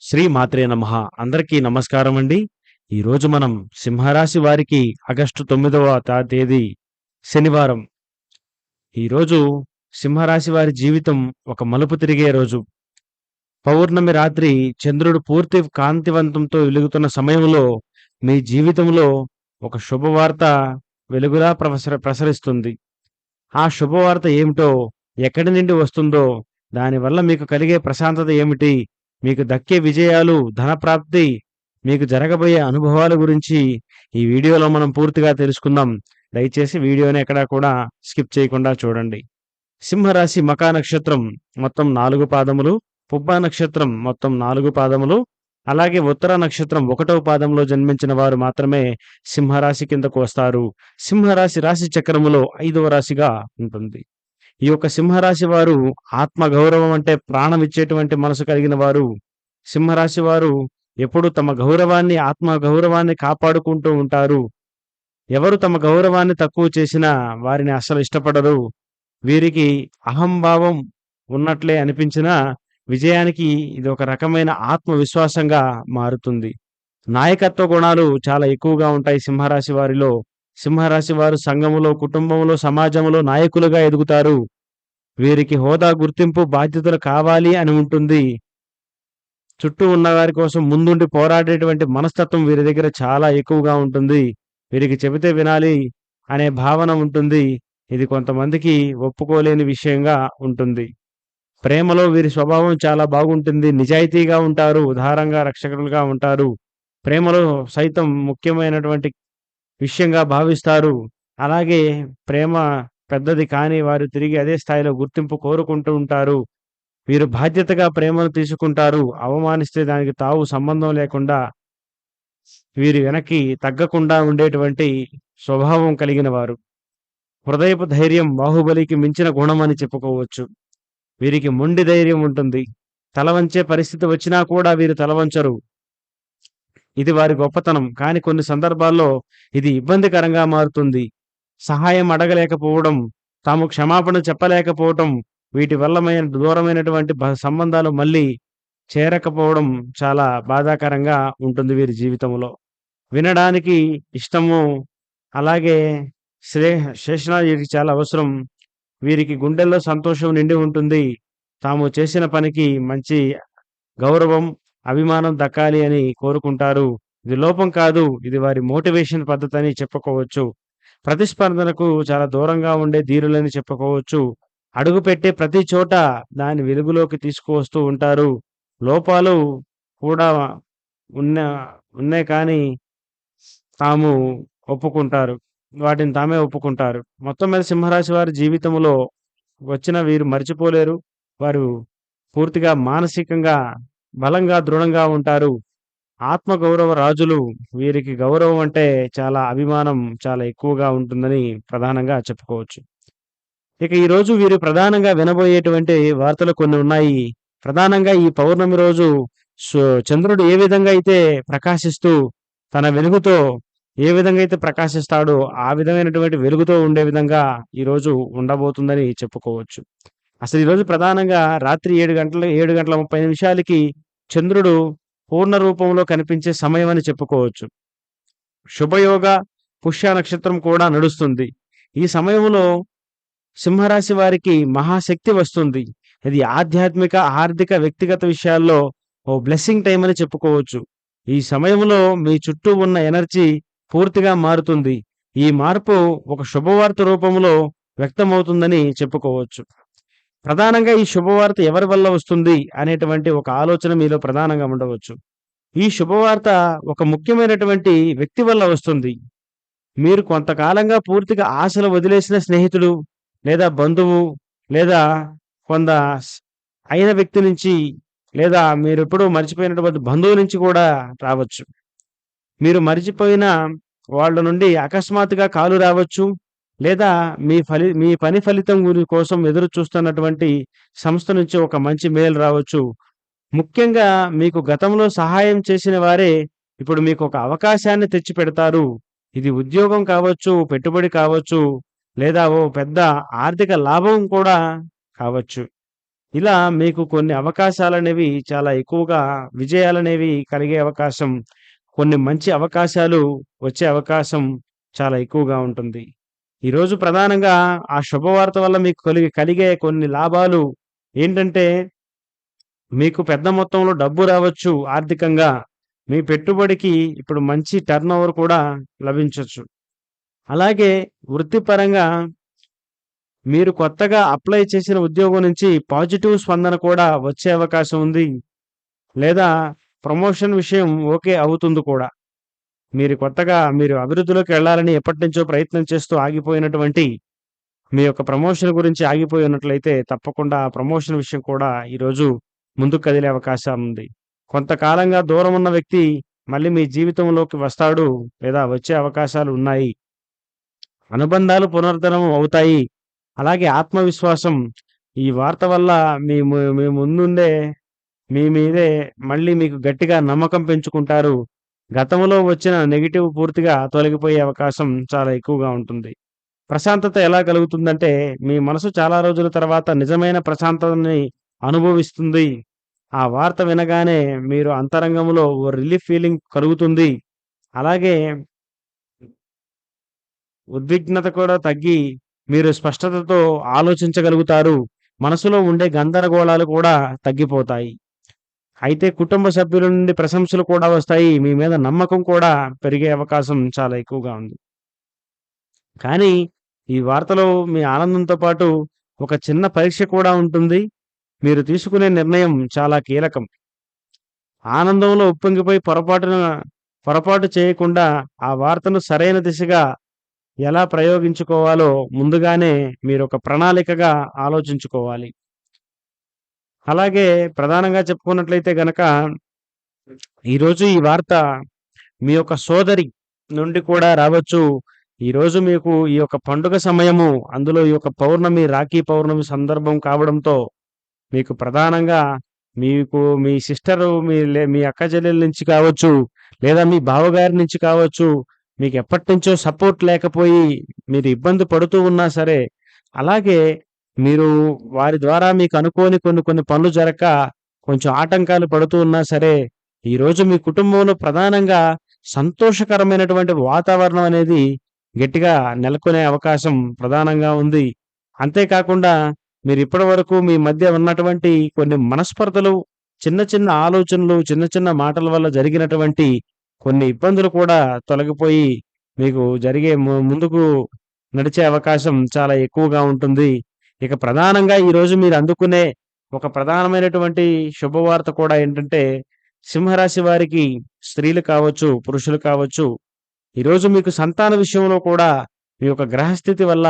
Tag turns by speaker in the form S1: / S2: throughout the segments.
S1: శ్రీ మాత్రే నమ. అందరికీ నమస్కారం అండి. ఈరోజు మనం సింహరాశి వారికి ఆగస్టు తొమ్మిదవ తేదీ శనివారం. ఈరోజు సింహరాశి వారి జీవితం ఒక మలుపు తిరిగే రోజు. పౌర్ణమి రాత్రి చంద్రుడు పూర్తి కాంతివంతంతో వెలుగుతున్న సమయంలో మీ జీవితంలో ఒక శుభవార్త వెలుగులా ప్రసర ప్రసరిస్తుంది. ఆ శుభవార్త ఏమిటో ఎక్కడి నుండి వస్తుందో దానివల్ల మీకు కలిగే ప్రశాంతత ఏమిటి మీకు దక్కే విజయాలు ధనప్రాప్తి మీకు జరగబోయే అనుభవాల గురించి ఈ వీడియోలో మనం పూర్తిగా తెలుసుకుందాం. దయచేసి వీడియోని ఎక్కడా కూడా స్కిప్ చేయకుండా చూడండి. సింహరాశి మకా నక్షత్రం మొత్తం నాలుగు పాదములు పుబ్బ నక్షత్రం మొత్తం నాలుగు పాదములు అలాగే ఉత్తర నక్షత్రం ఒకటవ పాదంలో జన్మించిన వారు మాత్రమే సింహరాశి కిందకు వస్తారు. సింహరాశి రాశి చక్రములో ఐదవ రాశిగా ఉంటుంది. ఈ యొక్క సింహరాశి వారు ఆత్మ గౌరవం అంటే ప్రాణం ఇచ్చేటువంటి మనసు కలిగిన వారు సింహరాశి వారు ఎప్పుడు తమ గౌరవాన్ని ఆత్మ గౌరవాన్ని కాపాడుకుంటూ ఉంటారు. ఎవరు తమ గౌరవాన్ని తక్కువ చేసినా వారిని అస్సలు ఇష్టపడరు. వీరికి అహంభావం ఉన్నట్లే అనిపించినా విజయానికి ఇది ఒక రకమైన ఆత్మవిశ్వాసంగా మారుతుంది. నాయకత్వ గుణాలు చాలా ఎక్కువగా ఉంటాయి సింహరాశి వారిలో. సింహరాశి వారు సంఘములో కుటుంబంలో సమాజంలో నాయకులుగా ఎదుగుతారు. వీరికి హోదా గుర్తింపు బాధ్యతలు కావాలి అని ఉంటుంది. చుట్టూ ఉన్నవారి కోసం ముందుండి పోరాడేటువంటి మనస్తత్వం వీరి దగ్గర చాలా ఎక్కువగా ఉంటుంది. వీరికి చెబితే వినాలి అనే భావన ఉంటుంది. ఇది కొంతమందికి ఒప్పుకోలేని విషయంగా ఉంటుంది. ప్రేమలో వీరి స్వభావం చాలా బాగుంటుంది. నిజాయితీగా ఉంటారు. ఉదారంగా రక్షకులుగా ఉంటారు. ప్రేమలో సైతం ముఖ్యమైనటువంటి విషయంగా భావిస్తారు. అలాగే ప్రేమ పెద్దది కానీ వారు తిరిగి అదే స్థాయిలో గుర్తింపు కోరుకుంటూ ఉంటారు. వీరు బాధ్యతగా ప్రేమను తీసుకుంటారు. అవమానిస్తే దానికి తావు సంబంధం లేకుండా వీరు వెనక్కి తగ్గకుండా ఉండేటువంటి స్వభావం కలిగిన వారు. హృదయపు ధైర్యం బాహుబలికి మించిన గుణం అని చెప్పుకోవచ్చు. వీరికి మొండి ధైర్యం ఉంటుంది. తల వంచే పరిస్థితి వచ్చినా కూడా వీరు తలవంచరు ఇది వారి గొప్పతనం. కానీ కొన్ని సందర్భాల్లో ఇది ఇబ్బందికరంగా మారుతుంది. సహాయం అడగలేకపోవడం తాము క్షమాపణ చెప్పలేకపోవటం వీటి వల్లమైన దూరమైనటువంటి సంబంధాలు మళ్ళీ చేరకపోవడం చాలా బాధాకరంగా ఉంటుంది వీరి జీవితంలో. వినడానికి ఇష్టము అలాగే శ్రే శేషణ వీరికి చాలా అవసరం. వీరికి గుండెల్లో సంతోషం నిండి ఉంటుంది. తాము చేసిన పనికి మంచి గౌరవం అభిమానం దక్కాలి అని కోరుకుంటారు. ఇది లోపం కాదు ఇది వారి మోటివేషన్ పద్ధతి అని చెప్పుకోవచ్చు. ప్రతిస్పందనకు చాలా దూరంగా ఉండే ధీరులని చెప్పుకోవచ్చు. అడుగు పెట్టే ప్రతి చోట దాని వెలుగులోకి తీసుకువస్తూ ఉంటారు. లోపాలు కూడా ఉన్న ఉన్నాయి కానీ తాము ఒప్పుకుంటారు. వాటిని తామే ఒప్పుకుంటారు. మొత్తం మీద సింహరాశి వారి జీవితంలో వచ్చిన వీరు మర్చిపోలేరు. వారు పూర్తిగా మానసికంగా బలంగా దృఢంగా ఉంటారు. ఆత్మ గౌరవ రాజులు వీరికి గౌరవం అంటే చాలా అభిమానం చాలా ఎక్కువగా ఉంటుందని ప్రధానంగా చెప్పుకోవచ్చు. ఇక ఈ రోజు వీరు ప్రధానంగా వినబోయేటువంటి వార్తలు కొన్ని ఉన్నాయి. ప్రధానంగా ఈ పౌర్ణమి రోజు సు- చంద్రుడు ఏ విధంగా అయితే ప్రకాశిస్తూ తన వెలుగుతో ఏ విధంగా అయితే ప్రకాశిస్తాడో ఆ విధమైనటువంటి వెలుగుతో ఉండే విధంగా ఈ రోజు ఉండబోతుందని చెప్పుకోవచ్చు. అసలు ఈరోజు ప్రధానంగా రాత్రి ఏడు గంటల ఏడు గంటల ముప్పై నిమిషాలకి చంద్రుడు పూర్ణ రూపంలో కనిపించే సమయం అని చెప్పుకోవచ్చు. శుభయోగ పుష్య నక్షత్రం కూడా నడుస్తుంది. ఈ సమయంలో సింహరాశి వారికి మహాశక్తి వస్తుంది. ఇది ఆధ్యాత్మిక ఆర్థిక వ్యక్తిగత విషయాల్లో ఓ బ్లెస్సింగ్ టైం అని చెప్పుకోవచ్చు. ఈ సమయంలో మీ చుట్టూ ఉన్న ఎనర్జీ పూర్తిగా మారుతుంది. ఈ మార్పు ఒక శుభవార్త రూపంలో వ్యక్తమవుతుందని చెప్పుకోవచ్చు. ప్రధానంగా ఈ శుభవార్త ఎవరి వల్ల వస్తుంది అనేటువంటి ఒక ఆలోచన మీలో ప్రధానంగా ఉండవచ్చు. ఈ శుభవార్త ఒక ముఖ్యమైనటువంటి వ్యక్తి వల్ల వస్తుంది. మీరు కొంతకాలంగా పూర్తిగా ఆశలు వదిలేసిన స్నేహితుడు లేదా బంధువు లేదా కొంత అయిన వ్యక్తి నుంచి లేదా మీరు ఎప్పుడూ మర్చిపోయినటువంటి బంధువు నుంచి కూడా రావచ్చు. మీరు మర్చిపోయిన వాళ్ళ నుండి అకస్మాత్తుగా కాలు రావచ్చు. లేదా మీ ఫలి మీ పని ఫలితం గురి కోసం ఎదురు చూస్తున్నటువంటి సంస్థ నుంచి ఒక మంచి మేలు రావచ్చు. ముఖ్యంగా మీకు గతంలో సహాయం చేసిన వారే ఇప్పుడు మీకు ఒక అవకాశాన్ని తెచ్చి పెడతారు. ఇది ఉద్యోగం కావచ్చు పెట్టుబడి కావచ్చు లేదా ఓ పెద్ద ఆర్థిక లాభం కూడా కావచ్చు. ఇలా మీకు కొన్ని అవకాశాలనేవి చాలా ఎక్కువగా విజయాలనేవి కలిగే అవకాశం, కొన్ని మంచి అవకాశాలు వచ్చే అవకాశం చాలా ఎక్కువగా ఉంటుంది. ఈరోజు ప్రధానంగా ఆ శుభవార్త వల్ల మీకు కలిగి కలిగే కొన్ని లాభాలు ఏంటంటే మీకు పెద్ద మొత్తంలో డబ్బు రావచ్చు ఆర్థికంగా. మీ పెట్టుబడికి ఇప్పుడు మంచి టర్న్ ఓవర్ కూడా లభించవచ్చు అలాగే వృత్తిపరంగా మీరు కొత్తగా అప్లై చేసిన ఉద్యోగం నుంచి పాజిటివ్ స్పందన కూడా వచ్చే అవకాశం ఉంది. లేదా ప్రమోషన్ విషయం ఓకే అవుతుంది కూడా. మీరు కొత్తగా మీరు అభివృద్ధిలోకి వెళ్ళాలని ఎప్పటినుంచో ప్రయత్నం చేస్తూ ఆగిపోయినటువంటి మీ యొక్క ప్రమోషన్ గురించి ఆగిపోయి ఉన్నట్లయితే తప్పకుండా ఆ ప్రమోషన్ విషయం కూడా ఈరోజు ముందుకు కదిలే అవకాశం ఉంది. కొంతకాలంగా దూరం ఉన్న వ్యక్తి మళ్ళీ మీ జీవితంలోకి వస్తాడు లేదా వచ్చే అవకాశాలు ఉన్నాయి. అనుబంధాలు పునరుద్ధరణ అవుతాయి. అలాగే ఆత్మవిశ్వాసం ఈ వార్త వల్ల మీ మీ ముందుండే మీ మీదే మళ్ళీ మీకు గట్టిగా నమ్మకం పెంచుకుంటారు. గతంలో వచ్చిన నెగిటివ్ పూర్తిగా తొలగిపోయే అవకాశం చాలా ఎక్కువగా ఉంటుంది. ప్రశాంతత ఎలా కలుగుతుందంటే మీ మనసు చాలా రోజుల తర్వాత నిజమైన ప్రశాంతతని అనుభవిస్తుంది. ఆ వార్త వినగానే మీరు అంతరంగంలో ఓ రిలీఫ్ ఫీలింగ్ కలుగుతుంది. అలాగే ఉద్విగ్నత కూడా తగ్గి మీరు స్పష్టతతో ఆలోచించగలుగుతారు. మనసులో ఉండే గందరగోళాలు కూడా తగ్గిపోతాయి. అయితే కుటుంబ సభ్యుల నుండి ప్రశంసలు కూడా వస్తాయి. మీ మీద నమ్మకం కూడా పెరిగే అవకాశం చాలా ఎక్కువగా ఉంది. కానీ ఈ వార్తలో మీ ఆనందంతో పాటు ఒక చిన్న పరీక్ష కూడా ఉంటుంది. మీరు తీసుకునే నిర్ణయం చాలా కీలకం. ఆనందంలో ఉప్పొంగిపోయి పొరపాటున పొరపాటు చేయకుండా ఆ వార్తను సరైన దిశగా ఎలా ప్రయోగించుకోవాలో ముందుగానే మీరు ఒక ప్రణాళికగా ఆలోచించుకోవాలి. అలాగే ప్రధానంగా చెప్పుకున్నట్లయితే గనక ఈరోజు ఈ వార్త మీ యొక్క సోదరి నుండి కూడా రావచ్చు. ఈరోజు మీకు ఈ యొక్క పండుగ సమయము అందులో ఈ యొక్క పౌర్ణమి, రాఖీ పౌర్ణమి సందర్భం కావడంతో మీకు ప్రధానంగా మీకు మీ సిస్టరు మీ లే మీ అక్క చెల్లెల నుంచి కావచ్చు, లేదా మీ బావగారి నుంచి కావచ్చు, మీకు ఎప్పటినుంచో సపోర్ట్ లేకపోయి మీరు ఇబ్బంది పడుతూ ఉన్నా సరే, అలాగే మీరు వారి ద్వారా మీకు అనుకోని కొన్ని కొన్ని పనులు జరక్క కొంచెం ఆటంకాలు పడుతూ ఉన్నా సరే, ఈరోజు మీ కుటుంబంలో ప్రధానంగా సంతోషకరమైనటువంటి వాతావరణం అనేది గట్టిగా నెలకొనే అవకాశం ప్రధానంగా ఉంది. అంతేకాకుండా మీరు ఇప్పటివరకు మీ మధ్య ఉన్నటువంటి కొన్ని మనస్పర్ధలు, చిన్న చిన్న ఆలోచనలు, చిన్న చిన్న మాటల వల్ల జరిగినటువంటి కొన్ని ఇబ్బందులు కూడా తొలగిపోయి మీకు జరిగే ము ముందుకు నడిచే అవకాశం చాలా ఎక్కువగా ఉంటుంది. ఇక ప్రధానంగా ఈరోజు మీరు అందుకునే ఒక ప్రధానమైనటువంటి శుభవార్త కూడా ఏంటంటే, సింహరాశి వారికి స్త్రీలు కావచ్చు, పురుషులు కావచ్చు, ఈరోజు మీకు సంతాన విషయంలో కూడా మీ యొక్క గ్రహస్థితి వల్ల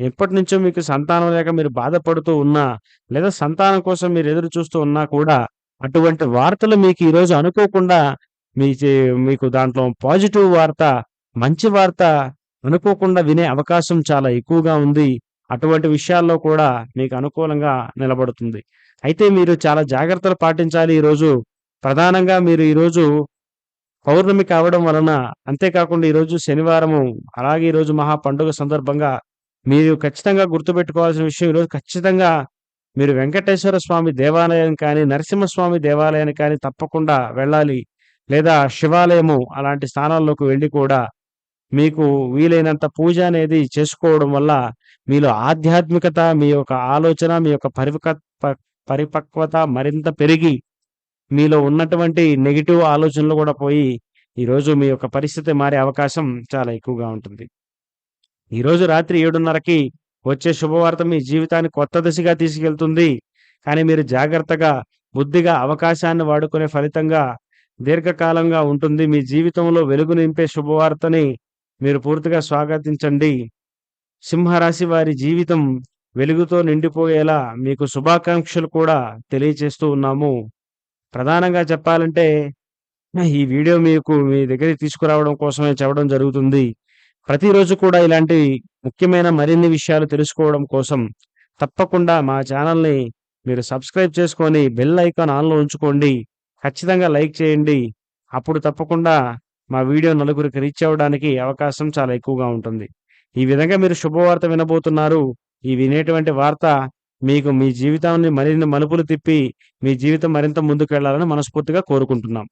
S1: ఎప్పటినుంచో మీకు సంతానం లేక మీరు బాధపడుతూ ఉన్నా, లేదా సంతానం కోసం మీరు ఎదురు చూస్తూ ఉన్నా కూడా అటువంటి వార్తలు మీకు ఈరోజు అనుకోకుండా మీ మీకు దాంట్లో పాజిటివ్ వార్త, మంచి వార్త అనుకోకుండా వినే అవకాశం చాలా ఎక్కువగా ఉంది. అటువంటి విషయాల్లో కూడా మీకు అనుకూలంగా నిలబడుతుంది. అయితే మీరు చాలా జాగ్రత్తలు పాటించాలి ఈరోజు. ప్రధానంగా మీరు ఈరోజు పౌర్ణమి కావడం వలన అంతేకాకుండా ఈరోజు శనివారము, అలాగే ఈరోజు మహా పండుగ సందర్భంగా మీరు ఖచ్చితంగా గుర్తుపెట్టుకోవాల్సిన విషయం ఈరోజు ఖచ్చితంగా మీరు వెంకటేశ్వర స్వామి దేవాలయం కానీ, నరసింహస్వామి దేవాలయానికి కానీ తప్పకుండా వెళ్ళాలి. లేదా శివాలయము అలాంటి స్థానాల్లోకి వెళ్ళి కూడా మీకు వీలైనంత పూజ అనేది చేసుకోవడం వల్ల మీలో ఆధ్యాత్మికత, మీ యొక్క ఆలోచన, మీ యొక్క పరిపక పరిపక్వత మరింత పెరిగి మీలో ఉన్నటువంటి నెగిటివ్ ఆలోచనలు కూడా పోయి ఈరోజు మీ యొక్క పరిస్థితి మారే అవకాశం చాలా ఎక్కువగా ఉంటుంది. ఈరోజు రాత్రి 7:30కి వచ్చే శుభవార్త మీ జీవితాన్ని కొత్త దిశగా తీసుకెళ్తుంది. కానీ మీరు జాగ్రత్తగా, బుద్ధిగా అవకాశాన్ని వాడుకునే ఫలితంగా దీర్ఘకాలంగా ఉంటుంది. మీ జీవితంలో వెలుగు నింపే శుభవార్తని మీరు పూర్తిగా స్వాగతించండి. సింహరాశి వారి జీవితం వెలుగుతో నిండిపోయేలా మీకు శుభాకాంక్షలు కూడా తెలియచేస్తూ ఉన్నాము. ప్రధానంగా చెప్పాలంటే ఈ వీడియో మీకు మీ దగ్గరికి తీసుకురావడం కోసమే చెప్పడం జరుగుతుంది. ప్రతిరోజు కూడా ఇలాంటి ముఖ్యమైన మరిన్ని విషయాలు తెలుసుకోవడం కోసం తప్పకుండా మా ఛానల్‌ని మీరు సబ్స్క్రైబ్ చేసుకొని బెల్ ఐకాన్ ఆన్‌లో ఉంచుకోండి. ఖచ్చితంగా లైక్ చేయండి. అప్పుడు తప్పకుండా మా వీడియో నలుగురికి రీచ్ అవ్వడానికి అవకాశం చాలా ఎక్కువగా ఉంటుంది. ఈ విధంగా మీరు శుభవార్త వినబోతున్నారు. ఈ వినేటువంటి వార్త మీకు మీ జీవితాన్ని మరిన్ని మలుపులు తిప్పి మీ జీవితం మరింత ముందుకెళ్ళాలని మనస్ఫూర్తిగా కోరుకుంటున్నాం